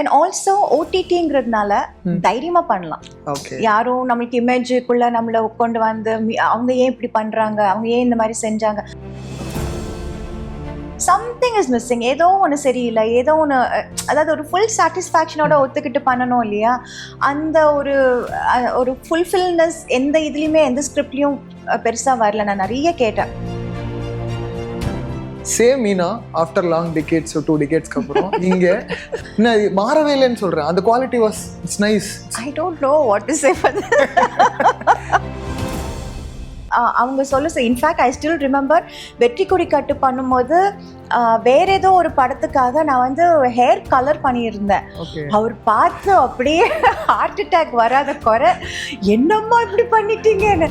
And also ஓடிடிங்கிறதுனால தைரியமா பண்ணலாம். யாரும் நம்மளுக்கு இமேஜுக்குள்ள நம்மள கொண்டு வந்து அவங்க ஏன் இப்படி பண்றாங்க அவங்க ஏன் இந்த மாதிரி செஞ்சாங்க. சம்திங் இஸ் மிஸ்ஸிங் ஏதோ ஒன்று சரியில்லை. ஏதோ ஒன்று அதாவது ஒரு ஃபுல் சாட்டிஸ்ஃபேக்ஷனோட ஒத்துக்கிட்டு பண்ணணும் இல்லையா? அந்த ஒரு ஒரு ஃபுல்ஃபில்னஸ் எந்த இதுலேயுமே எந்த ஸ்கிரிப்ட்லையும் பெருசாக வரல. நான் நிறைய கேட்டேன். Same Meena after long decades two டிகேட்ஸ்க்கு அப்புறம் என்ன இது மாறவே இல்லைன்னு சொல்றேன். அந்த quality was it's nice I don't know what is safe அவங்க சொல்ல in fact I still remember Vetri Kodi கட்டு பண்ணும்போது வேற ஏதோ ஒரு படத்துக்காக நான் வந்து ஹேர் கலர் பண்ணியிருந்தேன். அவர் பார்த்து அப்படியே ஹார்ட் அட்டாக் வராத குறை என்னம்மா இப்படி பண்ணிட்டீங்கன்னு.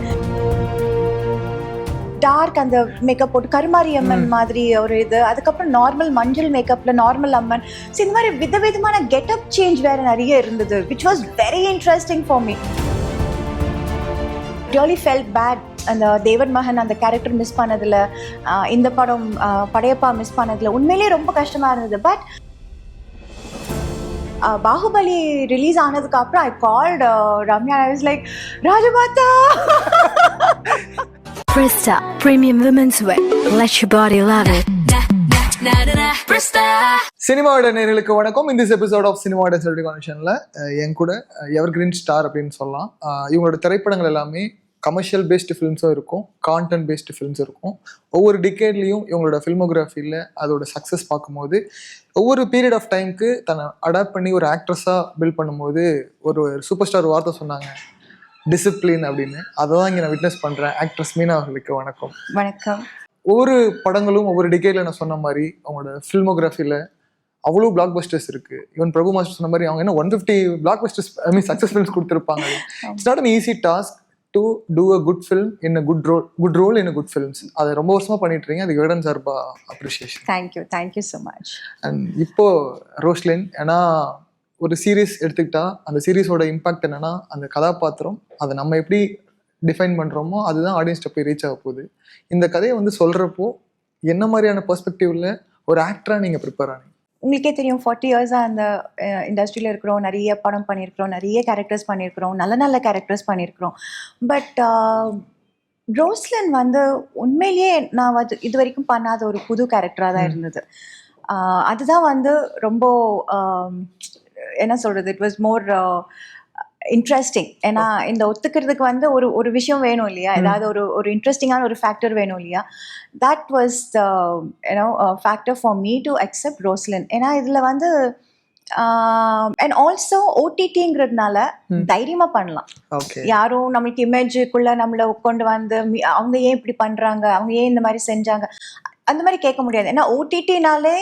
டார்க் அந்த மேக்கப் போட்டு கருமாரி அம்மன் மாதிரி ஒரு இது. அதுக்கப்புறம் நார்மல் மஞ்சள் மேக்கப்ல நார்மல் அம்மன். ஸோ இந்த மாதிரி விதவிதமான கெட்டப் சேஞ்ச் வேற நிறைய இருந்தது which was very interesting for me really felt bad அந்த தேவன் மகன் அந்த கேரக்டர் மிஸ் பண்ணதுல இந்த படம் படையப்பா மிஸ் பண்ணதுல உண்மையிலேயே ரொம்ப கஷ்டமா இருந்தது. பட் பாகுபலி ரிலீஸ் ஆனதுக்கு அப்புறம் I called Ramya. I was like Rajamata! Presta Premium Women's Wear. Let your body love it. சினிமாவோட நேர்களுக்கு வணக்கம். இந்த எபிசோட் ஆஃப் சினிமாவோட செலிபிரிட்டி கனெக்ஷனில் என் கூட எவர் கிரீன் ஸ்டார் அப்படின்னு சொல்லலாம். இவங்களோட திரைப்படங்கள் எல்லாமே கமர்ஷியல் பேஸ்டு ஃபிலிம்ஸும் இருக்கும். கான்டென்ட் பேஸ்டு ஃபிலிம்ஸ் இருக்கும். ஒவ்வொரு டிகேட்லேயும் இவங்களோட ஃபில்மோகிராஃபியில் அதோட சக்ஸஸ் பார்க்கும்போது ஒவ்வொரு பீரியட் ஆஃப் டைமுக்கு தன்னை அடாப்ட் பண்ணி ஒரு ஆக்ட்ரஸாக பில்ட் பண்ணும்போது ஒரு சூப்பர் ஸ்டார் வார்த்தை சொன்னாங்க. டிசிப்ளின் அப்படின்னு. அதை தான் இங்கே நான் விட்னஸ் பண்ணுறேன் ஆக்ட்ரஸ் மீனா அவர்களுக்கு வணக்கம். வணக்கம். ஒவ்வொரு படங்களும் ஒவ்வொரு டிகேட்ல நான் சொன்ன மாதிரி அவங்களோட ஃபில்மோகிராஃபியில் அவ்வளோ பிளாக் பஸ்டர்ஸ் இருக்கு. ஈவன் பிரபு மாஸ்டர் சொன்ன மாதிரி அவங்க என்ன one fifty blockbusters I mean success films கொடுத்துருப்பாங்க it's not an easy task to do a good film in a good role good role in a good films அதை ரொம்ப வருஷமா பண்ணிட்டு இருக்கீங்க. அதுக்கு விகடன் சார்பா appreciation thank you thank you so much and இப்போ Roslin ஏன்னா ஒரு சீரீஸ் எடுத்துக்கிட்டா அந்த சீரீஸோட இம்பாக்ட் என்னன்னா அந்த கதாபாத்திரம் அதை நம்ம எப்படி டிஃபைன் பண்றோமோ அதுதான் ஆடியன்ஸ்ட்ட போய் ரீச் ஆக போகுது. இந்த கதையை வந்து சொல்றப்போ என்ன மாதிரியான பெர்ஸ்பெக்டிவ்ல ஒரு ஆக்டரா நீங்க ப்ரிப்பேர் ஆனீங்க? உங்களுக்கே தெரியும் ஃபார்ட்டி இயர்ஸாக அந்த இண்டஸ்ட்ரியில் இருக்கிறோம் நிறைய படம் பண்ணியிருக்கிறோம் நிறைய கேரக்டர்ஸ் பண்ணியிருக்கிறோம் நல்ல நல்ல கேரக்டர்ஸ் பண்ணியிருக்கிறோம். பட் ரோஸ்லன் வந்து உண்மையிலேயே நான் வந்து இது வரைக்கும் பண்ணாத ஒரு புது கேரக்டராக தான் இருந்தது. அதுதான் வந்து ரொம்ப என்ன சொல்கிறது இட் வாஸ் மோர் இன்ட்ரெஸ்டிங் ஏன்னா இந்த ஒத்துக்கிறதுக்கு வந்து ஒரு ஒரு விஷயம் வேணும் இல்லையா? ஏதாவது ஒரு ஒரு இன்ட்ரெஸ்டிங்கான ஒரு ஃபேக்டர் வேணும் இல்லையா? That was you know factor for me to accept Roslin ஏன்னா இதில் வந்து அண்ட் ஆல்சோ ஓடிடிங்கிறதுனால. தைரியமா பண்ணலாம். யாரும் நம்மளுக்கு இமேஜுக்குள்ள நம்மள கொண்டு வந்து அவங்க ஏன் இப்படி பண்றாங்க? அவங்க ஏன் இந்த மாதிரி செஞ்சாங்க? அந்த மாதிரி கேட்க முடியாது. ஏன்னா ஓடிடினாலே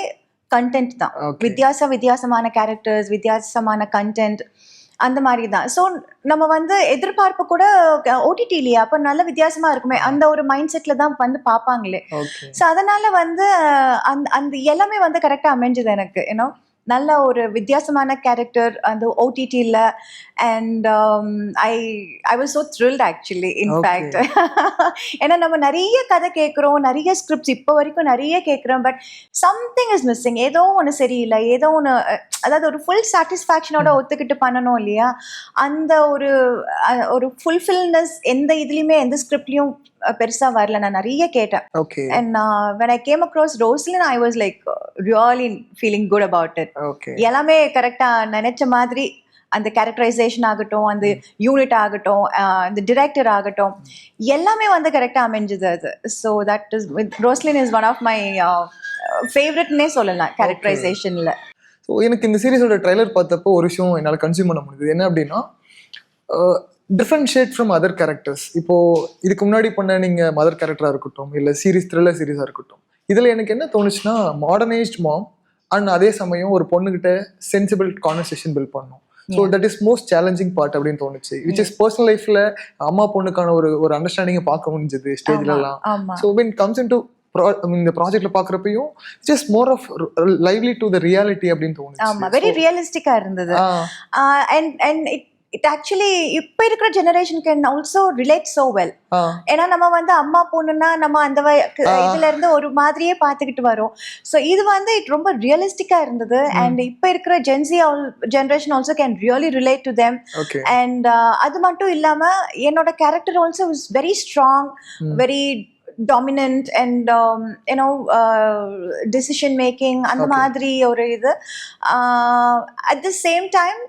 கண்டென்ட் தான். வித்தியாச வித்தியாசமான கேரக்டர்ஸ் வித்தியாசமான கண்டென்ட் அந்த மாதிரி தான். ஸோ நம்ம வந்து எதிர்பார்ப்பு கூட ஓடிடி இல்லையா? அப்போ நல்ல வித்தியாசமா இருக்குமே. அந்த ஒரு மைண்ட் செட்ல தான் வந்து பார்ப்பாங்களே. ஸோ அதனால வந்து அந்த அந்த எல்லாமே வந்து கரெக்டாக அமைஞ்சுது எனக்கு ஏன்னோ நல்ல ஒரு வித்தியாசமான கேரக்டர் அந்த ஓடிடியில் and I I was so thrilled actually in fact ஏன்னா நம்ம நிறைய கதை கேட்குறோம் நிறைய ஸ்கிரிப்ட்ஸ் இப்போ வரைக்கும் நிறைய கேட்குறோம் பட் சம்திங் இஸ் மிஸ்ஸிங் ஏதோ ஒன்று சரியில்லை ஏதோ ஒன்று அதாவது ஒரு ஃபுல் சாட்டிஸ்ஃபேக்ஷனோட ஒத்துக்கிட்டு பண்ணணும் இல்லையா? அந்த ஒரு ஒரு ஃபுல்ஃபில்னஸ் எந்த இதுலேயுமே எந்த ஸ்கிரிப்ட்லையும் பெருசாக வரல. நான் நிறைய கேட்டேன். Okay uh, when I came across Roslyn, I was like uh, really feeling good about it. Okay எல்லாமே கரெக்டா நினைச்ச மாதிரி அந்த கேரக்டரைசேஷன் ஆகட்டும் அந்த யூனிட் ஆகட்டும் அந்த டிரெக்டர் ஆகட்டும் எல்லாமே வந்து கரெக்டா அமைஞ்சது அது. So that is with Roslin is one of my ஃபேவரட்னே சொல்லலாம் கேரக்டரைசேஷன்ல ஸோ எனக்கு இந்த சீரிஸோட ட்ரைலர் பார்த்தப்போ ஒரு விஷயம் என்னால் கன்சியூம் பண்ண முடியுது என்ன அப்படின்னா different shade from other characters இப்போ இதுக்கு முன்னாடி பண்ண நீங்க மதர் கேரக்டரா இருக்கட்டும் இல்லை சீரிஸ் த்ரில்லர் சீரிஸா இருக்கட்டும் இதுல எனக்கு என்ன தோணுச்சுன்னா மாடர்னைஸ்ட் மாம் அண்ட் அதே சமயம் ஒரு பொண்ணுகிட்ட சென்சிபிள் கான்வர்சேஷன் பில்ட் பண்ணும். So that is most challenging part அப்படின்னு தோணுச்சு. விச் இஸ் பர்சனல் லைஃப்ல அம்மா பொண்ணுக்கான ஒரு ஒரு அண்டர்ஸ்டாண்டிங்கை பார்க்க முடிஞ்சது ஸ்டேஜ்ல எல்லாம் ஆமா. So when comes in to இந்த ப்ராஜெக்ட்ல பாக்குறப்பையும் just more of lively to the reality அப்படின்னு ஆமா தோணுச்சு வெரி ரியலிஸ்டிக்கா இருந்தது. And and it it actually இப்போ இருக்கிற generation can also relate so well ஏன்னா நம்ம வந்து அம்மா பொண்ணுன்னா நம்ம அந்த. இதுல இருந்து ஒரு மாதிரியே பார்த்துக்கிட்டு வரோம். ஸோ இது வந்து இட் ரொம்ப ரியலிஸ்டிக்கா இருந்தது. அண்ட் இப்போ இருக்கிற Gen Z generation also can really relate to them and அது மட்டும் இல்லாம என்னோட character also is very strong. Very dominant and you know decision making அந்த. மாதிரி ஒரு இது. At the same time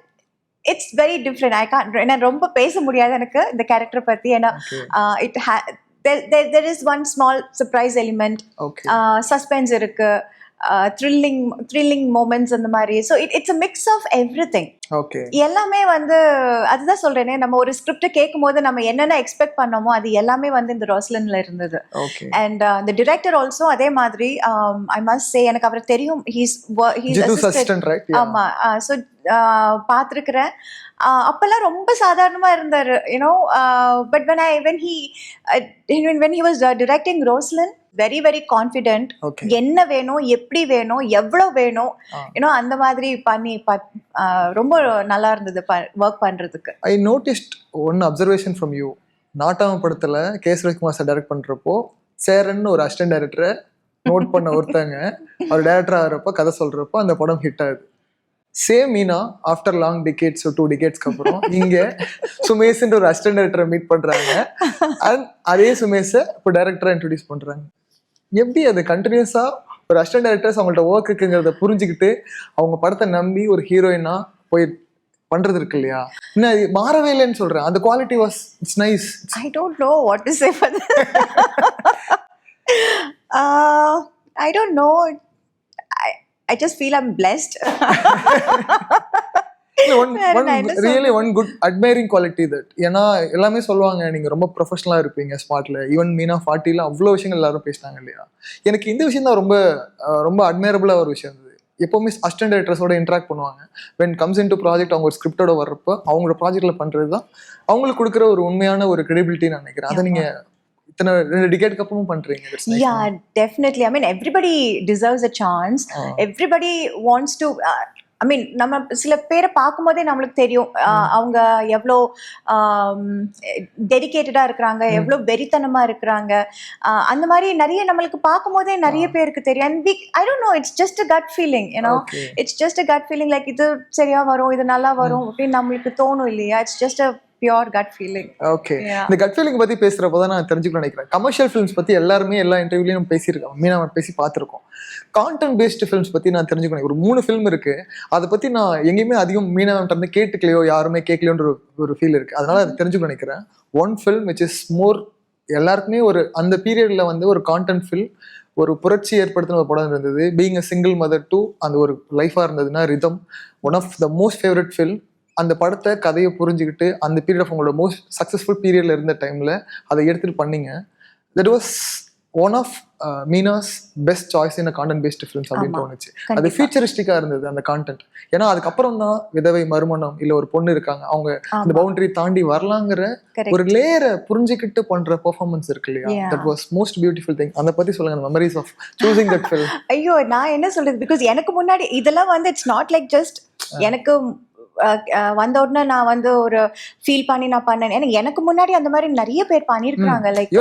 it's very different I can ஏன்னா ரொம்ப பேச முடியாது எனக்கு இந்த கேரக்டர் பத்தி. ஏன்னா it there is one small surprise element suspense இருக்கு. த்ரில்லிங் த்ரில்லிங் மூமெண்ட்ஸ் அந்த மாதிரி. So it it's a mix of everything okay எல்லாமே வந்து அதுதான் சொல்றேனே நம்ம ஒரு ஸ்கிரிப்ட் கேட்கும் போது நம்ம என்னென்ன எக்ஸ்பெக்ட் பண்ணோமோ அது எல்லாமே வந்து இந்த ரோஸ்லன்ல இருந்தது. ஓகே அண்ட் அந்த டிரெக்டர் ஆல்சோ அதே மாதிரி ஐ மஸ்ட் சே எனக்கு அவரை தெரியும். ஹீஸ் ஹீஸ் ஆமா. ஸோ பார்த்துருக்குறேன். அப்பெல்லாம் ரொம்ப சாதாரணமா இருந்தாரு you know but when I when he when he was directing Roslin very very confident என்ன வேணும் எப்படி வேணும் எவ்வளவு வேணும். யூனோ அந்த மாதிரி பண்ணி ரொம்ப நல்லா இருந்தது ஒர்க் பண்றதுக்கு. I noticed one observation from you Nattamai படத்துல கே. சுரேஷ்குமார் சார் டைரக்ட் பண்றப்போ சேரன் ஒரு அசிஸ்டன்ட் டைரக்டரை நோட் பண்ண ஒருத்தங்க அவர் டைரக்டர் ஆகிறப்போ கதை சொல்றப்போ அந்த படம் ஹிட் ஆகுது. Same Meena after long decades two டிகேட்ஸ்க்கு அப்புறம் இங்க சுமேஷ்ன்ற ஒரு அசிஸ்டன்ட் டைரக்டரை மீட் பண்றாங்க. அண்ட் அதே சுமேஷை இப்போ டைரக்டரா இன்ட்ரடியூஸ் பண்றாங்க. எப்படி அது கண்டினியூஸாக ஒரு அஸ்டன் டைரக்டர்ஸ் அவங்கள்ட்ட ஒர்க் இருக்குங்கிறத புரிஞ்சுக்கிட்டு அவங்க படத்தை நம்பி ஒரு ஹீரோயினா போய் பண்றது இருக்கு இல்லையா? என்ன இது மாறவே இல்லைன்னு சொல்றேன். அந்த quality was it's nice I don't know what to say for I don't know I just feel I'm blessed really one good admiring quality that ஏன்னா எல்லாமே சொல்லுவாங்க நீங்க ரொம்ப ப்ரொஃபஷனலா இருப்பீங்க ஸ்மார்ட்ல ஈவன் மீனா ஃபார்ட்டில அவ்வளோ விஷயங்கள் எல்லாரும் பேசினாங்க இல்லையா எனக்கு இந்த விஷயம் தான் ரொம்ப ரொம்ப அட்மைரபிளா ஒரு விஷயம் இருந்தது எப்பவுமே அசிஸ்டன்ட் டைரக்டர்ஸோட இன்ட்ராக்ட் பண்ணுவாங்க when comes in to project அவங்க ஒரு ஸ்கிரிப்டோட வர்றப்போ அவங்களோட ப்ராஜெக்ட்ல பண்றது தான் அவங்களுக்கு கொடுக்குற ஒரு உண்மையான ஒரு credibility நான் நினைக்கிறேன் அதை நீங்க இத்தனை ரெண்டு டிகேட்க்கு அப்புறமும் பண்றீங்க That's nice. Yeah, definitely. I mean, everybody deserves a chance. Ah. I mean நம்ம சில பேரை பார்க்கும்போதே நம்மளுக்கு தெரியும். அவங்க எவ்வளோ டெடிகேட்டடா இருக்கிறாங்க எவ்வளோ வெறித்தனமா இருக்கிறாங்க. அந்த மாதிரி நிறைய நம்மளுக்கு பார்க்கும்போதே நிறைய பேருக்கு தெரியும். And I don't know it's just a gut feeling Okay. It's just a gut feeling like இது சரியா வரும் இது நல்லா வரும் அப்படின்னு நம்மளுக்கு தோணும் இல்லையா? It's just a pure gut feeling okay. இந்த கட் ஃபீலிங் பத்தி பேசுறப்போ தான் நான் தெரிஞ்சுக்கணும் நினைக்கிறேன். கமர்ஷியல் ஃபிலிம்ஸ் பத்தி எல்லாருமே எல்லா இன்டர்வியூலையும் பேசியிருக்கோம். மீனா பேசி பார்த்துருக்கோம். கான்டென்ட் பேஸ்டு ஃபிலிம்ஸ் பத்தி நான் தெரிஞ்சுக்கணும். ஒரு மூணு ஃபிலிம் இருக்கு. அதை பத்தி நான் எங்கேயுமே அதிகம் மீனாவிட்ட இருந்து கேட்டுக்கலையோ யாருமே கேட்கலையோன்ற ஒரு- ஃபீல் இருக்கு. அதனால அது தெரிஞ்சுக்கணும் நினைக்கிறேன். One film which is more எல்லாருக்குமே ஒரு அந்த பீரியட்ல வந்து ஒரு கான்டென்ட் ஃபில் ஒரு புரட்சி ஏற்படுத்தின ஒரு படம் இருந்தது. Being a single mother to அந்த ஒரு லைஃபா இருந்ததுன்னா rhythm one of the most favourite film அந்த படத்தை கதையை புரிஞ்சுக்கிட்டு அந்த பீரியட் ஆஃப் உங்களோட மோஸ்ட் சக்ஸஸ்ஃபுல் பீரியட்ல இருந்த டைம்ல அதை எடுத்துட்டு பண்ணீங்க that was one of Meena's best choice in content based films அப்படின்னு. தோணுச்சு அது கண்டிப்பா. ஃபியூச்சரிஸ்டிக்கா இருந்தது அந்த கான்டென்ட் ஏன்னா அதுக்கப்புறம் தான் விதவை மறுமணம் இல்ல ஒரு பொண்ணு இருக்காங்க அவங்க அந்த. பவுண்டரி தாண்டி வரலாங்கிற. ஒரு லேயரை புரிஞ்சுக்கிட்டு பண்ற பெர்ஃபார்மன்ஸ் இருக்கு இல்லையா. That was most beautiful thing அதை பத்தி சொல்லுங்க memories of choosing that film ஐயோ நான் என்ன சொல்றது பிகாஸ் எனக்கு முன்னாடி இதெல்லாம் வந்து இட்ஸ் நாட் லைக் ஜஸ்ட் எனக்கு வந்த உடனே நான் வந்து ஒரு ஃபீல் பண்ணி நான் பண்ணேன். ஏன்னா எனக்கு முன்னாடி அந்த மாதிரி நிறைய பேர் பண்ணிருக்காங்க லைக்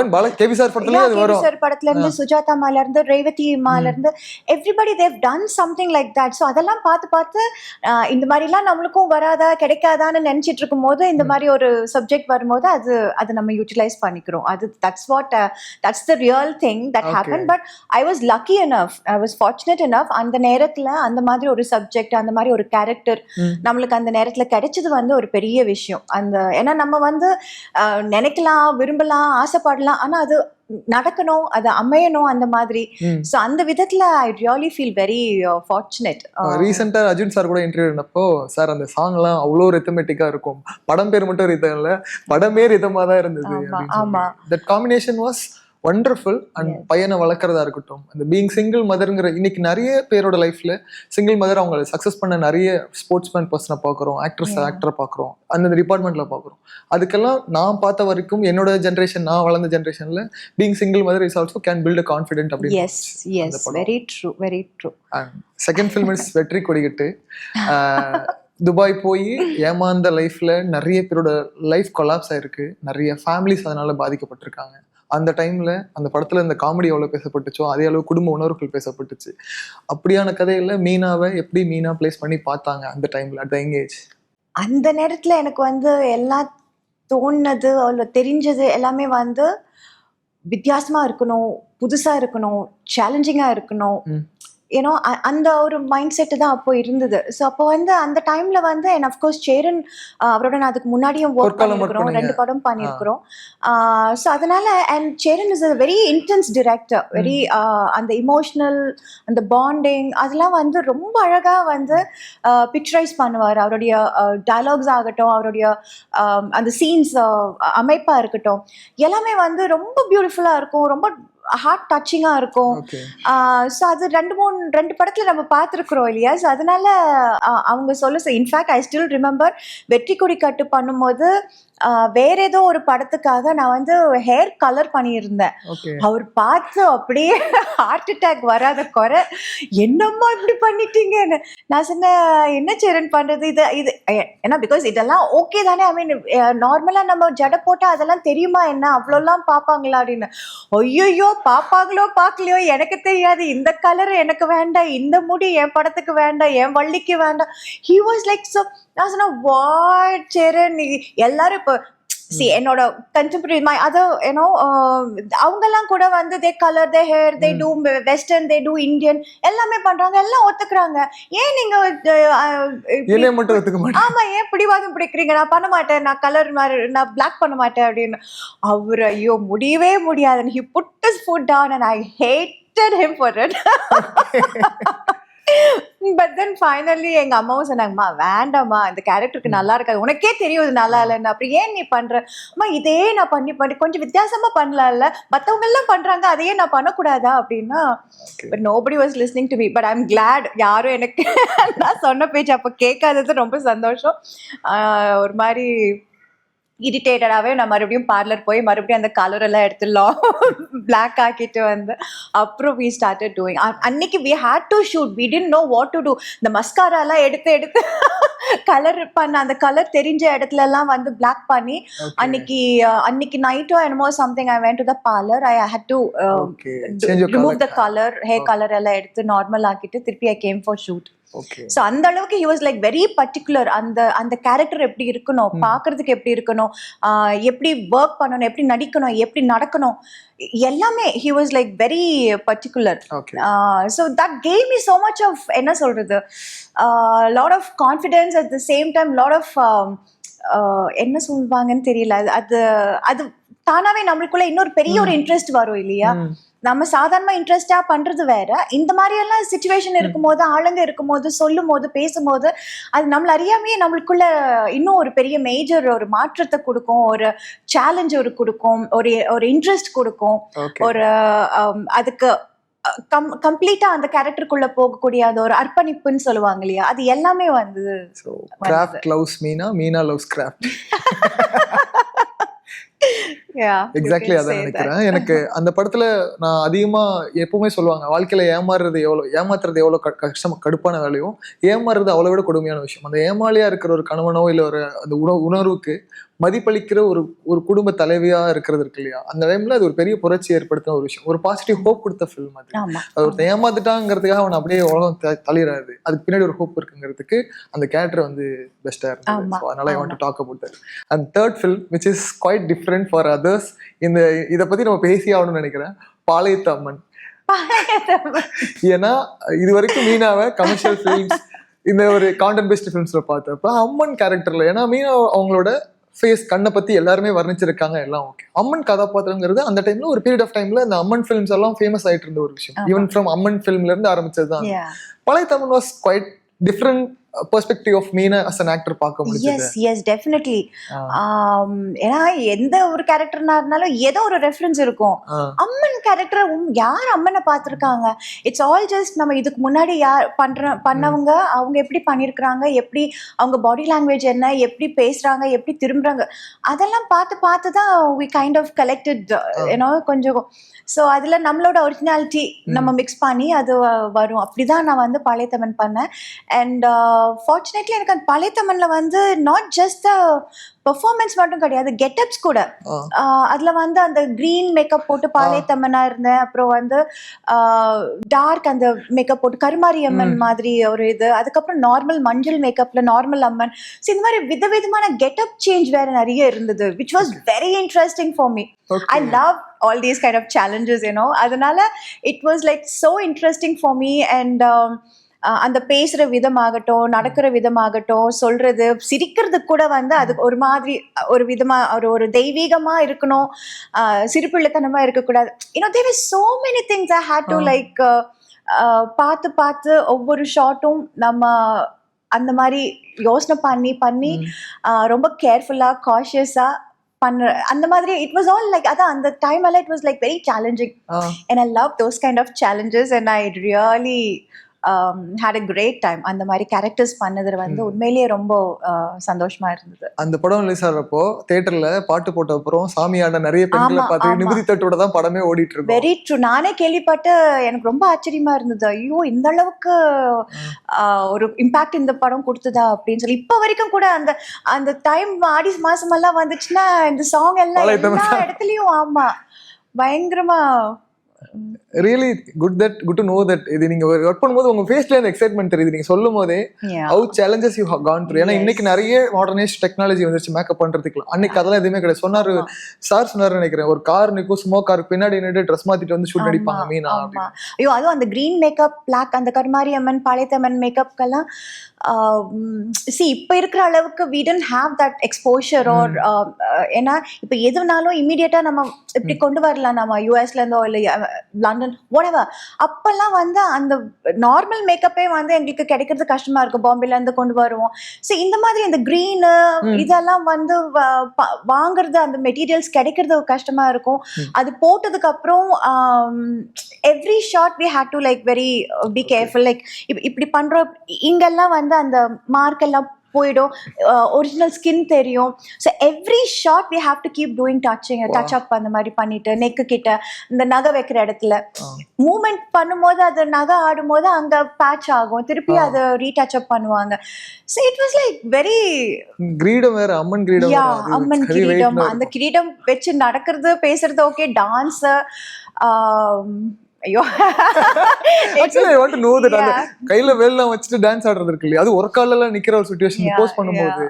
கேபி சார் படத்துல இருந்து சுஜாதா மால இருந்து ரேவதி மால இருந்து everybody they've done something like that so அதெல்லாம் பார்த்து பார்த்து இந்த மாதிரிலாம் நம்மளுக்கும் வராதா கிடைக்காதான்னு நினைச்சிட்டு இருக்கும் போது இந்த மாதிரி ஒரு சப்ஜெக்ட் வரும்போது அது அது நம்ம யூட்டிலைஸ் பண்ணிக்கிறோம். அது that's what that's the real thing that. Happen but I was lucky enough I was fortunate enough அந்த நேரத்துல அந்த மாதிரி ஒரு சப்ஜெக்ட் அந்த மாதிரி ஒரு கேரக்டர். நம்மளுக்கு அந்த நேரத்துல கிடைச்சது வந்து ஒரு பெரிய விஷயம். அந்த ஏன்னா நம்ம வந்து நினைக்கலாம் விரும்பலாம் ஆசைப்படலாம் ஆனா அது நடக்கணும் அது அமையணும் அந்த மாதிரி. ஸோ அந்த விதத்துல I really feel very fortunate ரீசெண்டா அர்ஜுன் சார் கூட இன்டர்வியூ இருந்தப்போ சார் அந்த சாங் எல்லாம் அவ்வளோ ரித்தமெட்டிக்கா இருக்கும். படம் பேர் மட்டும் ரிதம் இல்ல படமே ரிதமா தான் இருந்தது ஆமா, ஆமா. That combination was wonderful and பையனை வளர்க்கறதா இருக்கட்டும். அந்த பீங் சிங்கிள் மதர்ங்கிற இன்னைக்கு நிறைய பேரோட லைஃப்ல சிங்கிள் மதர் அவங்க சக்சஸ் பண்ண நிறைய ஸ்போர்ட்ஸ் மேன் பர்சனை பார்க்குறோம் ஆக்ட்ரஸ் ஆக்டரை பார்க்குறோம் அந்த டிபார்ட்மெண்ட்ல பார்க்குறோம். அதுக்கெல்லாம் நான் பார்த்த வரைக்கும் என்னோட ஜென்ரேஷன் நான் வளர்ந்த ஜென்ரேஷன்ல being single mother is also can build confident அப்படின்னு very true very true second film is Vetri Kodikattu ah Dubai போய் ஏமாந்த லைஃப்ல நிறைய பேரோட லைஃப் கொலாப்ஸ் ஆயிருக்கு. நிறைய ஃபேமிலிஸ் அதனால பாதிக்கப்பட்டிருக்காங்க. அந்த டைம்ல அந்த படத்துல இந்த காமெடி எவ்வளவு பேசப்பட்டுச்சோ அதே அளவு குடும்ப உணர்வுகள் பேசப்பட்டுச்சு. அப்படியான கதையில மீனாவை எப்படி மீனா பிளேஸ் பண்ணி பார்த்தாங்க அந்த டைம்ல அட் ஏஜ் அந்த நேரத்துல எனக்கு வந்து எல்லாம் தோணுனது அவ்வளோ தெரிஞ்சது எல்லாமே வந்து வித்தியாசமா இருக்கணும் புதுசா இருக்கணும் சேலஞ்சிங்கா இருக்கணும். ஏன்னோ அந்த ஒரு மைண்ட் செட்டு தான் அப்போ இருந்தது. ஸோ அப்போ வந்து அந்த டைம்ல வந்து அண்ட் அஃப்கோர்ஸ் சேரன் அவரோட நான் அதுக்கு முன்னாடியும் ஒர்க் பண்ணியிருக்கிறோம். ரெண்டு. படம் பண்ணியிருக்கிறோம். ஸோ அதனால and Cheran is a very intense director very அந்த இமோஷனல் அந்த பாண்டிங் அதெல்லாம் வந்து ரொம்ப அழகா வந்து பிக்சரைஸ் பண்ணுவார். அவருடைய டயலாக்ஸ் ஆகட்டும் அவருடைய அந்த சீன்ஸ் அமைப்பாக இருக்கட்டும் எல்லாமே வந்து ரொம்ப பியூட்டிஃபுல்லாக இருக்கும். ரொம்ப ஹார்ட் டச்சிங்காக இருக்கும். ஸோ அது ரெண்டு மூணு ரெண்டு படத்தில் நம்ம பார்த்துருக்குறோம் இல்லையா? ஸோ அதனால அவங்க சொல்ல in fact I still remember Vetri Kodi கட்டு பண்ணும்போது வேற ஏதோ ஒரு படத்துக்காக நான் வந்து ஹேர் கலர் பண்ணியிருந்தேன். அவர் பார்த்து அப்படியே ஹார்ட் அட்டாக் வராத குறை. என்னம்மா இப்படி பண்ணிட்டீங்கன்னு? நான் சொன்னேன் என்ன சேரன் பண்றது இது? இது ஏன்னா பிகாஸ் இதெல்லாம் ஓகே தானே. ஐ மீன் நார்மலா நம்ம ஜடை போட்டா அதெல்லாம் தெரியுமா என்ன? அவ்வளோலாம் பார்ப்பாங்களா அப்படின்னு. ஐயோ பார்ப்பாங்களோ பார்க்கலையோ? எனக்கு தெரியாது. இந்த கலர் எனக்கு வேண்டாம். இந்த முடி என் படத்துக்கு வேண்டாம். என் வள்ளிக்கு வேண்டாம். ஹி வாஸ் லைக் ஸோ நான் சொன்னேன் வாட் சேரன் இது எல்லாரும் இப்போ சி என்னோட கண்டெம்பரரி மை அதர் யூனோ அவங்கெல்லாம் கூட வந்து they colour they hair they do western they do Indian எல்லாமே பண்றாங்க எல்லாம் ஒத்துக்கிறாங்க. ஏன் நீங்க அஹ், இப்படி- என்னைய மட்டும் ஒத்துக்க மாட்டேன் ஆமா ஏன் பிடிவாதம் பிடிக்கிறீங்க? நான் பண்ண மாட்டேன் நான் கலர் மாதிரி நான் பிளாக் பண்ண மாட்டேன் அப்படின்னு. அவர் ஐயோ முடியவே முடியாது. He put his foot down and I hated him for it. But then finally எங்க அம்மாவும் சொன்னாங்கம்மா வேண்டாம்மா இந்த கேரக்டருக்கு நல்லா இருக்காது. உனக்கே தெரியும் இது நல்லா இல்லைன்னு. அப்புறம் ஏன் நீ பண்ற? அம்மா இதே நான் பண்ணி பண்ணி கொஞ்சம் வித்தியாசமா பண்ணலாம்ல. மத்தவங்க எல்லாம் பண்றாங்க அதையே நான் பண்ணக்கூடாதா? அப்படின்னா but nobody was listening to me but I'm glad யாரும் எனக்கு நான் சொன்ன பேச்சு அப்போ கேட்காதது ரொம்ப சந்தோஷம். ஒரு மாதிரி இரிட்டேட்டடாகவே நான் மறுபடியும் பார்லர் போய் மறுபடியும் அந்த கலர் எல்லாம் எடுத்துடலாம். பிளாக் ஆக்கிட்டு வந்து. அப்புறம் வி ஸ்டார்டட் டூயிங் அன்னைக்கு we had to shoot we didn't know what to do இந்த மஸ்காராலாம் எடுத்து எடுத்து கலர் பண்ண அந்த கலர் தெரிஞ்ச இடத்துல எல்லாம் வந்து பிளாக் பண்ணி அன்னைக்கு அன்னைக்கு நைட்டோ என்னமோ something I went to the parlour I had to remove the colour hair colour எல்லாம் எடுத்து நார்மல் ஆக்கிட்டு திருப்பி I came for shoot so அந்த அளவுக்கு he was like very particular அந்த அந்த கேரக்டர் எப்படி இருக்கணும். பார்க்கறதுக்கு எப்படி இருக்கணும்? எப்படி ஒர்க் பண்ணணும்? எப்படி நடிக்கணும்? எப்படி நடக்கணும்? எல்லாமே he was like very particular so that came me so much of என்ன சொல்றது? Lot of confidence at the same time lot of என்ன சொல்லுவாங்கன்னு தெரியல. அது அது தானாவே நம்மளுக்குள்ள இன்னொரு பெரிய ஒரு. இன்ட்ரெஸ்ட் வரும் இல்லையா. நம்ம சாதாரணமா இன்ட்ரெஸ்டா பண்றது வேற. இந்த மாதிரி எல்லாம் சுச்சுவேஷன் இருக்கும்போது ஆளுங்க இருக்கும்போது சொல்லும் போது பேசும்போது அது நம்மள அறியாமையே நம்மளுக்குள்ள இன்னும் ஒரு பெரிய மேஜர் ஒரு மாற்றத்தை கொடுக்கும். ஒரு சேலஞ்ச் ஒரு கொடுக்கும். ஒரு ஒரு இன்ட்ரெஸ்ட் கொடுக்கும். ஒரு அதுக்கு கம் கம்ப்ளீட்டா அந்த கேரக்டருக்குள்ள போகக்கூடிய அது ஒரு அர்ப்பணிப்புன்னு சொல்லுவாங்க இல்லையா? அது எல்லாமே வந்து craft loves Meena Meena loves craft exactly அதான். நினைக்கிறேன் எனக்கு அந்த படத்துல நான் அதிகமா எப்பவுமே சொல்லுவாங்க வாழ்க்கையில ஏமாறுறது எவ்வளவு ஏமாத்துறது எவ்வளவு கஷ்டம் கடுப்பான வேலையும் ஏமாறுறது அவ்வளவு விட கொடுமையான விஷயம் அந்த ஏமாளியா இருக்கிற ஒரு கணவனோ இல்ல ஒரு அந்த உண- உணர்வுக்கு மதிப்பளிக்கிற ஒரு ஒரு குடும்ப தலைவியா இருக்கிறது இருக்கு இல்லையா? அந்த டைம்ல அது ஒரு பெரிய புரட்சி ஏற்படுத்தின ஒரு விஷயம். ஒரு பாசிட்டிவ் ஹோப் கொடுத்த ஃபில்ம் அது. அது ஒருத்தன் ஏமாத்துட்டாங்கிறதுக்காக அவன் அப்படியே உலகம் த- தள்ளிடாது அதுக்கு பின்னாடி ஒரு ஹோப் இருக்குங்கிறதுக்கு அந்த கேரக்டர் வந்து பெஸ்டா இருந்தது. அதனால I. Want to talk about that and third film which is quite different for others இந்த இதை பத்தி நம்ம பேசி ஆகணும்னு நினைக்கிறேன். பாளையத்து அம்மன் ஏன்னா இது வரைக்கும் மீனாவை கமர்ஷியல் ஃபிலிம்ஸ் இந்த ஒரு கான்டென்ட் பேஸ்ட் ஃபிலிம்ஸ்ல பார்த்தப்ப அம்மன் கேரக்டர்ல ஏன்னா மீனா அவங்களோட ஃபேஸ் கண்ணை பத்தி எல்லாருமே வர்ணிச்சிருக்காங்க எல்லாம் ஓகே அம்மன் கதாபாத்திரங்கிறது அந்த டைம்ல ஒரு பீரியட் ஆஃப் டைம்ல இந்த அம்மன் ஃபிலிம்ஸ் எல்லாம் ஃபேமஸ் ஆயிட்டு இருந்த ஒரு விஷயம். ஈவன் ஃப்ரம் அம்மன் ஃபிலிம்ல இருந்து ஆரம்பிச்சது தான் பழைய Tamil was quite different perspective of Meena as an actor பார்க்க முடிஞ்சது. எஸ் எஸ் டெஃபினெட்லி ஏன்னா எந்த ஒரு கேரக்டர்னா இருந்தாலும் ஏதோ ஒரு ரெஃபரன்ஸ் இருக்கும். அம்மன் கேரக்டர் யார் அம்மனை பார்த்துருக்காங்க? இட்ஸ் ஆல் ஜஸ்ட் நம்ம இதுக்கு முன்னாடி யார் பண்ற பண்ணவங்க அவங்க எப்படி பண்ணியிருக்கிறாங்க எப்படி அவங்க பாடி லாங்குவேஜ் என்ன? எப்படி பேசுறாங்க? எப்படி திரும்புறாங்க? அதெல்லாம் பார்த்து பார்த்து தான் வி கைண்ட் ஆஃப் கலெக்டட் ஏன்னோ கொஞ்சம் ஸோ அதில் நம்மளோட ஒரிஜினாலிட்டி நம்ம மிக்ஸ் பண்ணி அது வரும். அப்படிதான் நான் வந்து பழைய பண்ணேன். அண்ட் ஃபார்ச்சுனேட்லி எனக்கு அந்த பழைய தமிழ்ல வந்து நாட் ஜஸ்ட் பெர்ஃபார்மன்ஸ் மட்டும் கிடையாது கெட்டப்ஸ் கூட. அதுல வந்து அந்த கிரீன் மேக்கப் போட்டு பாலை தம்மனா இருந்தேன். அப்புறம் வந்து டார்க் அந்த மேக்கப் போட்டு கருமாரி அம்மன் மாதிரி ஒரு இது. அதுக்கப்புறம் நார்மல் மஞ்சள் மேக்கப்ல நார்மல் அம்மன். ஸோ இந்த மாதிரி விதவிதமான கெட்டப் சேஞ்ச் வேற நிறைய இருந்தது which was very interesting for me. I love all these kind of challenges you know அதனால it was like so interesting for me and அந்த பேசுற விதமாகட்டும் நடக்கிற விதமாகட்டும் சொல்றது சிரிக்கிறதுக்கு கூட வந்து அது ஒரு மாதிரி ஒரு விதமா ஒரு ஒரு தெய்வீகமா இருக்கணும் சிரிப்புள்ளத்தனமா இருக்கக்கூடாது you know there is so many things I had to. Like பார்த்து பார்த்து ஒவ்வொரு ஷாட்டும் நம்ம அந்த மாதிரி யோசனை பண்ணி பண்ணி ரொம்ப கேர்ஃபுல்லா காஷியஸா பண்ற அந்த மாதிரி இட் வாஸ் ஆல் லைக் அதான் அந்த டைம் எல்லாம் it was like very challenging ah. and I love those kind of challenges and I had a great time. அந்த மாதிரி கேரக்டர்ஸ் பண்ணது வந்து உண்மையிலேயே ரொம்ப uh, சந்தோஷமா இருந்தது. அந்த படம் ரிலீஸ் ஆகிறப்போ தியேட்டர்ல பாட்டு போட்ட அப்புறம் சாமியாட நிறைய பெண்களை பார்த்து. நிபுதி தட்டோட தான் படமே ஓடிட்டு இருக்கும். வெரி ட்ரூ நானே கேள்விப்பட்டு எனக்கு ரொம்ப ஆச்சரியமா இருந்தது. ஐயோ இந்த அளவுக்கு uh, ஒரு இம்பாக்ட் இந்த படம் கொடுத்ததா அப்படின்னு சொல்லி. இப்ப வரைக்கும் கூட அந்த அந்த டைம் ஆடி மாசம் எல்லாம் வந்துச்சுன்னா இந்த சாங் எல்லாம் எல்லா இடத்துலயும் ஆமா. பயங்கரமா really good that good to know that இது நீங்க ஒர்க் பண்ணும்போது உங்க ஃபேஸ்ல அந்த எக்ஸைட்மெண்ட் தெரியுது. நீங்க சொல்லும் போதே. How challenges you gone through ஏன்னா. இன்னைக்கு நிறைய மாடர்னைஸ் டெக்னாலஜி வந்துருச்சு மேக்கப் பண்றதுக்குலாம். அன்னைக்கு அதெல்லாம் எதுவுமே கிடையாது. சொன்னாரு. சார் சொன்னாரு நினைக்கிறேன் ஒரு கார் நிற்கும் ஸ்மோ காருக்கு பின்னாடி நின்று ட்ரெஸ் மாத்திட்டு வந்து ஷூட் அடிப்பாங்க மீனா. ஐயோ அதுவும் அந்த கிரீன் மேக்கப் பிளாக் அந்த கருமாரி அம்மன் பாளையத்தம்மன் மேக்கப்க்கெல்லாம் சி இப்போ இருக்கிற அளவுக்கு we didn't have that exposure R ஏன்னா இப்போ எதுனாலும் இமீடியட்டா நம்ம இப்படி கொண்டு வரலாம். நம்ம யூஎஸ்ல இருந்தோ இல்லை லண்டன் whatever. அப்பெல்லாம் வந்து அந்த நார்மல் மேக்கப்பே வந்து எங்களுக்கு கிடைக்கிறது கஷ்டமா இருக்கும். பாம்பேல இருந்து கொண்டு வருவோம். ஸோ இந்த மாதிரி இந்த க்ரீனு. இதெல்லாம் வந்து வாங்குறது அந்த மெட்டீரியல்ஸ் கிடைக்கிறது கஷ்டமா இருக்கும். அது போட்டதுக்கு அப்புறம் every shot we had to like very be careful like இப்படி பண்றோம். இங்கெல்லாம் வந்து அந்த மார்க் எல்லாம் போயிடும். ஒரிஜினல் ஸ்கின் தெரியும். So every shot we have to keep doing touching touch up அந்த மாதிரி பண்ணிட்டு நெக்கு கிட்ட இந்த நகை வைக்கிற இடத்துல. மூமெண்ட் பண்ணும்போது அது நகை ஆடும்போது அங்க பேட்ச் ஆகும். திருப்பி. அதை ரீடச் அப் பண்ணுவாங்க. So it was like very கிரீடம் வேற அம்மன் கிரீடம் யா அம்மன் கிரீடம். அந்த. கிரீடம் வச்சு நடக்கிறது பேசுறது ஓகே டான்ஸ் ஐயோ. To know that அந்த. கையில வேல்லாம் வச்சுட்டு டான்ஸ் ஆடுறது இருக்கு இல்லையா? அது ஒரு கால்ல எல்லாம் நிக்கிற ஒரு சுச்சுவேஷன் போஸ்ட் பண்ணும்போது.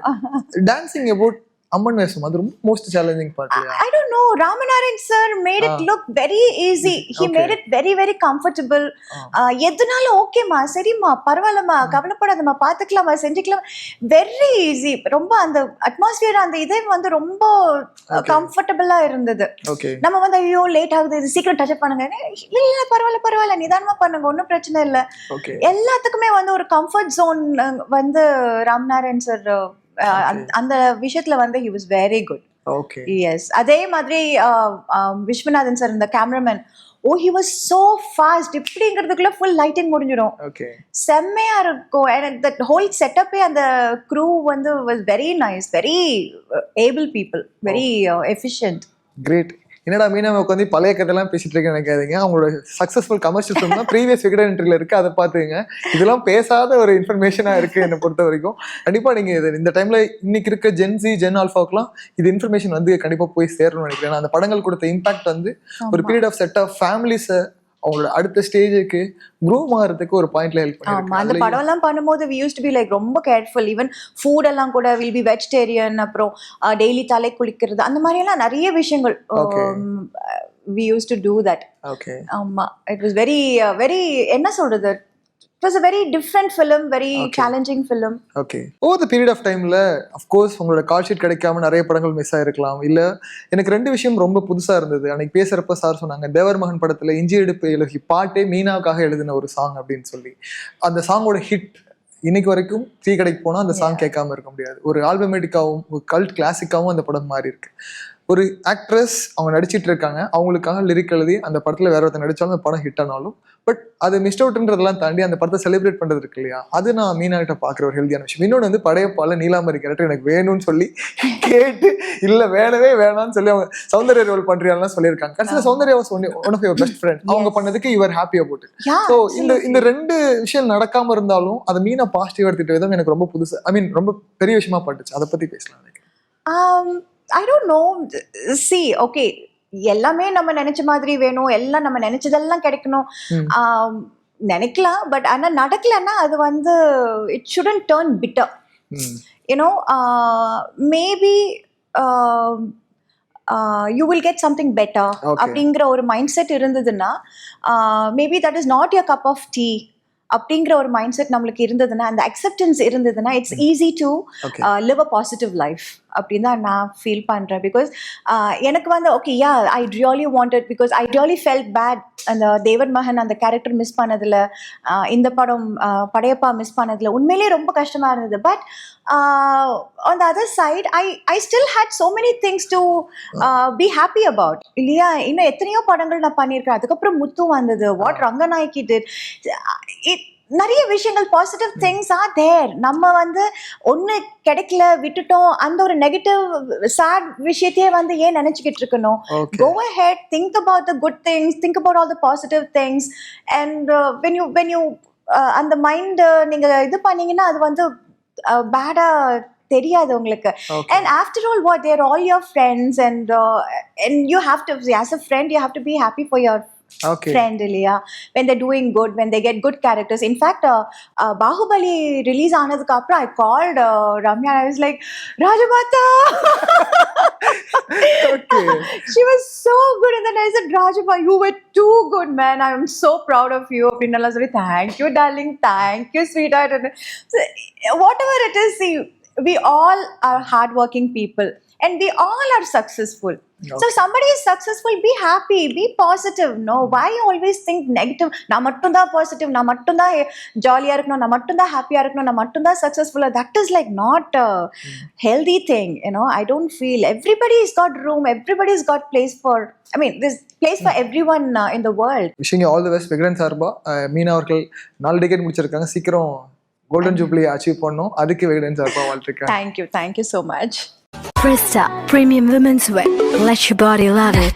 டான்சிங் அபவுட் அம்மன் வேஷம் அது ரொம்ப most challenging part sir made it Ah. look very easy. He Okay. made it very, very comfortable. Ah. Uh, எதுனாலும் ஓகேம்மா சரிம்மா பரவாயில்லம்மா. கவலைப்படாதம்மா. பார்த்துக்கலாமா செஞ்சுக்கலாம். வெரி ஈஸி ரொம்ப அந்த அட்மாஸ்பியர் அந்த இதே வந்து ரொம்ப. கம்ஃபர்டபுளா இருந்தது. நம்ம வந்து ஐயோ லேட் ஆகுது இது சீக்கிரம் டச் பண்ணுங்க. இல்ல இல்ல பரவாயில்ல பரவாயில்ல. நிதானமா பண்ணுங்க ஒன்றும் பிரச்சனை இல்லை. எல்லாத்துக்குமே வந்து ஒரு கம்ஃபர்ட் ஜோன் வந்து ராம்நாராயண் சார் அந்த விஷயத்துல வந்து he was very good okay yes அதே மாதிரி விஸ்வநாதன் சார் இந்த cameraman oh he was so fast இப்படிங்கிறதுக்குள்ள full lighting முடிஞ்சிடும். செம்மையா இருக்கும். அண்ட் தட் ஹோல் செட்டப்பே அந்த க்ரூ வந்து was very nice very able people very efficient great என்னடா மீனா உட்காந்து பழைய கதையெல்லாம் பேசிட்டு இருக்கேன்னு நினைக்காதீங்க. அவங்களோட சக்ஸஸ்ஃபுல் கமர்ஷியல் ஃபிலிம் தான் ப்ரீவியஸ் விகடன் என்ட்ரியில் இருக்கு. அதை பார்த்துங்க இதெல்லாம் பேசாத ஒரு இன்ஃபர்மேஷனா இருக்கு என்னை பொறுத்த வரைக்கும். கண்டிப்பா நீங்க இது இந்த டைம்ல இன்னைக்கு இருக்க ஜென்சி ஜென் ஆல்ஃபாவுக்குலாம் இது இன்ஃபர்மேஷன் வந்து கண்டிப்பா போய் சேரணும்னு நினைக்கிறேன். அந்த படங்கள் கொடுத்த இம்பாக்ட் வந்து ஒரு பீரியட் ஆஃப் செட் ஆஃப் ஃபேமிலிஸை அவங்களோட அடுத்த ஸ்டேஜுக்கு க்ரூம் ஆகிறதுக்கு ஒரு பாயிண்ட்ல ஹெல்ப் ஆமா அந்த படம் எல்லாம் பண்ணும்போது we use to be like ரொம்ப கேர்ஃபுல் ஈவன் ஃபுட் எல்லாம் கூட வில் பி வெஜிடேரியன் அப்புறம் டெய்லி தலை குளிக்கிறது அந்த மாதிரி எல்லாம் நிறைய விஷயங்கள். We use to do that okay ஆமா இட் வாஸ் வெரி வெரி என்ன சொல்றது it was a very different film very. Challenging film okay over the period of டைம்ல அஃப்கோர்ஸ் உங்களோட கால் ஷீட் கிடைக்காம நிறைய படங்கள் மிஸ் ஆயிருக்கலாம். இல்ல எனக்கு ரெண்டு விஷயம் ரொம்ப புதுசா இருந்தது. அன்னைக்கு பேசுறப்ப சார் சொன்னாங்க தேவர் மகன் படத்துல இஞ்சி எடுப்பு எழுதி பாட்டே மீனாவுக்காக எழுதின ஒரு சாங் அப்படின்னு சொல்லி. அந்த சாங்கோட ஹிட் இன்னைக்கு வரைக்கும் டீ கடைக்கு போனா அந்த சாங் கேட்காம இருக்க முடியாது. ஒரு ஆல்பமேட்டிக்காவும் ஒரு கல்ட் கிளாசிக்காவும் அந்த படம் மாறி இருக்கு ஒரு ஆக்ட்ரஸ் அவங்க நடிச்சிட்டு இருக்காங்க அவங்களுக்காக லிரிக் எழுதி அந்த படத்துல வேற ஒருத்தர் நடிச்சாலும் அந்த படம் ஹிட் ஆனாலும். பட் அது மிஸ் அவுட்ன்றதெல்லாம் தாண்டி அந்த படத்தை செலிப்ரேட் பண்றது இருக்கு இல்லையா? அது நான் மீனா கிட்ட பாக்குற ஒரு ஹெல்தியான விஷயம். இன்னொன்று வந்து படையப்பால நீலாம்பரி கேரக்டர் எனக்கு வேணும்னு சொல்லி கேட்டு இல்ல வேணவே வேணாம்னு சொல்லி அவங்க சௌந்தர்ய ரோல் பண்றியாலாம் சொல்லியிருக்காங்க. கடைசியில் Soundarya was one one of your best friend அவங்க பண்ணதுக்கு your happy about Yeah, so இந்த இந்த ரெண்டு விஷயம் நடக்காம இருந்தாலும் அதை மீனா பாசிட்டிவ் எடுத்துட்டு விதம் எனக்கு ரொம்ப புதுசு ஐ மீன் ரொம்ப பெரிய விஷயமா பட்டுச்சு. அதை பத்தி பேசலாம் நினைக்கிறேன். I don't know. See, okay. எல்லாமே நம்ம நினைச்ச மாதிரி வேணும் எல்லாம் நம்ம நினைச்சதெல்லாம் கிடைக்கணும் நினைக்கலாம் பட் ஆனா நடக்கலன்னா அது வந்து it shouldn't turn bitter. You know maybe you will get something better. அப்படிங்கிற ஒரு மைண்ட் செட் இருந்ததுன்னா maybe that is not your cup of tea அப்படிங்கிற ஒரு மைண்ட் செட் நம்மளுக்கு இருந்ததுன்னா அந்த அக்செப்டன்ஸ் இருந்ததுன்னா it's easy to. Live a positive life அப்படின்னு தான் நான் ஃபீல் பண்ணுறேன் பிகாஸ் எனக்கு வந்து okay yeah I really wanted because I really felt bad அந்த தேவர் மகன் அந்த கேரக்டர் மிஸ் பண்ணதில் இந்த படம் uh, படையப்பா மிஸ் பண்ணதில் உண்மையிலேயே ரொம்ப கஷ்டமாக இருந்தது. But on the other side I I still had so many things to be happy about இல்லையா? இன்னும் எத்தனையோ படங்கள் நான் பண்ணியிருக்கேன். அதுக்கப்புறம் முத்து வந்தது. What Ranganayaki did. It நிறைய விஷயங்கள் பாசிட்டிவ் திங்ஸ் ஆர் தேர் நம்ம வந்து ஒன்று கிடைக்கல விட்டுட்டோம் அந்த ஒரு நெகட்டிவ் சேட் விஷயத்தையே வந்து ஏன் நினச்சிக்கிட்டு இருக்கணும் think about the good things think about all the positive things and uh, when you when you uh, அந்த மைண்ட் நீங்க இது பண்ணீங்கன்னா அது வந்து பேடா தெரியாது உங்களுக்கு after all what they're all your friends and uh, and you have to as a friend you have to be happy for your okay. friendly. Yeah. When they're doing good, when they get good characters. In fact, uh, uh, Bahubali release Anand Kapra, I called uh, Ramya and I was like, Rajamata! okay. she was so good. And then I said, rajamata you were too good, man. I'm so proud of you. Pinnala thank you, darling. Thank you, sweetheart. And so, whatever it is, see, we all are hardworking people. And we all are successful so somebody is successful be happy be positive no why you always think negative நான் மட்டும்தான் positive நான் மட்டும்தான் ஜாலியாக இருக்கணும் நான் மட்டும்தான் ஹாப்பியாக இருக்கணும் நான் மட்டும்தான் சக்ஸஸ்ஃபுல்லாக that is like not healthy thing you know i don't feel everybody's got room everybody's got place for i mean there's place for everyone uh, in the world wishing all the best Vitran சார்பா மீனா அவர்கள் நாலு ticket முடிச்சிருக்காங்க சீக்கிரம் golden jubilee achieve பண்ணணும் அதுக்கு விகடன் சார்பா வாழ்த்துருக்கேன் thank you thank you so much Presta, premium women's wear. Let your body love it.